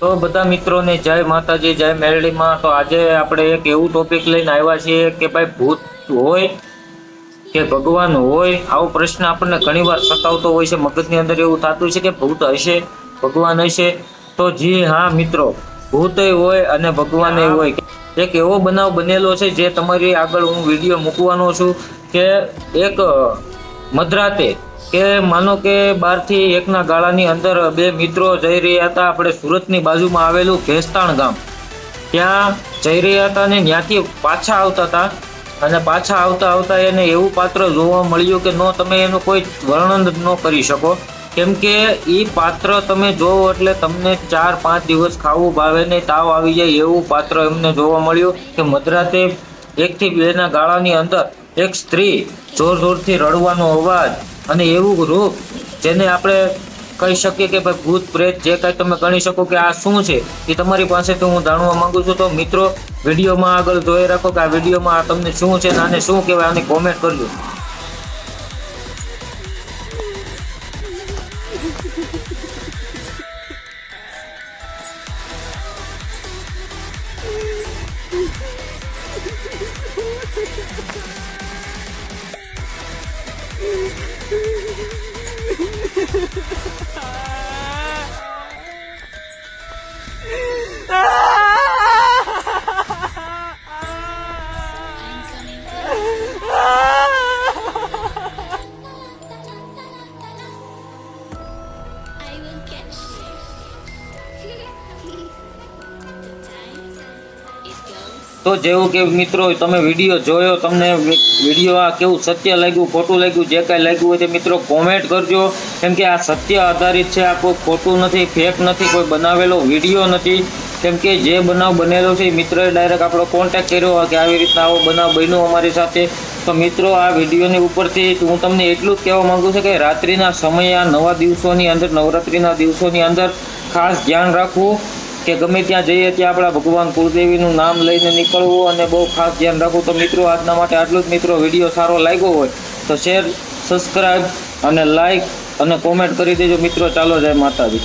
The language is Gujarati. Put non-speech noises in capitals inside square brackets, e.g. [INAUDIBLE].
બધા મિત્રોને જય માતાજી, જય મેરડીમાં. તો આજે આપણે એક એવું ટોપિક લઈને આવ્યા છીએ કે ભાઈ ભૂત હોય કે ભગવાન હોય, આવો પ્રશ્ન આપણને ઘણીવાર સતાવતો હોય છે. મગજની અંદર એવું થતું છે કે ભૂત હશે, ભગવાન હશે. તો જી હા મિત્રો ભૂતય હોય અને ભગવાનય હોય. એક એવો બનાવ બનેલો છે જે તમારી આગળ હું વીડિયો મૂકવાનો છું કે એક મધરાતે કે માનો કે બારથી એકના ગાળાની અંદર બે મિત્રો જઈ રહ્યા હતા, આપણે સુરતની બાજુમાં આવેલું ભેસ્તાણ ગામ. ત્યાં જઈ રહ્યા હતા અને ત્યાંથી પાછા આવતા હતા અને પાછા આવતા આવતા એને એવું પાત્ર જોવા મળ્યું કે, નો, તમે એનું કોઈ વર્ણન ન કરી શકો. કેમ કે એ પાત્ર તમે જોવો એટલે તમને ચાર, પાંચ દિવસ ખાવું ભાવે નહીં, તાવ આવી જાય એવું પાત્ર એમને જોવા મળ્યું કે, મધરાતે એકથી બેના ગાળાની અંદર એક સ્ત્રી જોર જોરથી રડવાનો અવાજ અને એવું રૂપ જેને આપણે કહી શકીએ કે ભાઈ ભૂત, પ્રેત, જે કાંઈ તમે ગણી શકો કે આ શું છે, એ તમારી પાસેથી હું જાણવા માંગુ છું. તો મિત્રો, વિડીયોમાં આગળ જોઈ રાખો કે આ વિડીયોમાં આ તમને શું છે આને શું કહેવાય આની કોમેન્ટ કરજો. [LAUGHS] I will catch you. [LAUGHS] તો જેવું કે મિત્રો, તમે વીડિયો જોયો, તમને વીડિયો આ કેવું સત્ય લાગ્યું, ખોટું લાગ્યું, જે કાંઈ લાગ્યું હોય તે મિત્રો કોમેન્ટ કરજો. કેમ કે આ સત્ય આધારિત છે, આ કોઈ ખોટું નથી ફેક નથી, કોઈ બનાવેલો વીડિયો નથી. કેમ કે જે બનાવ બનેલો છે મિત્રોએ ડાયરેક્ટ આપણો કોન્ટેક્ટ કર્યો કે આવી રીતના આવો બનાવ બન્યો અમારી સાથે. તો મિત્રો, આ વિડીયોની ઉપરથી હું તમને એટલું જ કહેવા માંગુ છું કે રાત્રિના સમયે આ નવા દિવસોની અંદર, નવરાત્રિના દિવસોની અંદર ખાસ ધ્યાન રાખવું. કે ગમે ત્યાં જઈએ ત્યાં આપણા ભગવાન કુળદેવીનું નામ લઈને નીકળવું અને બહુ ખાસ ધ્યાન રાખવું. તો મિત્રો, આજના માટે આટલું જ. મિત્રો, વીડિયો સારો લાગ્યો હોય તો શેર સબસ્ક્રાઈબ અને લાઈક અને કોમેન્ટ કરી દેજો. મિત્રો, ચાલો જય માતાજી.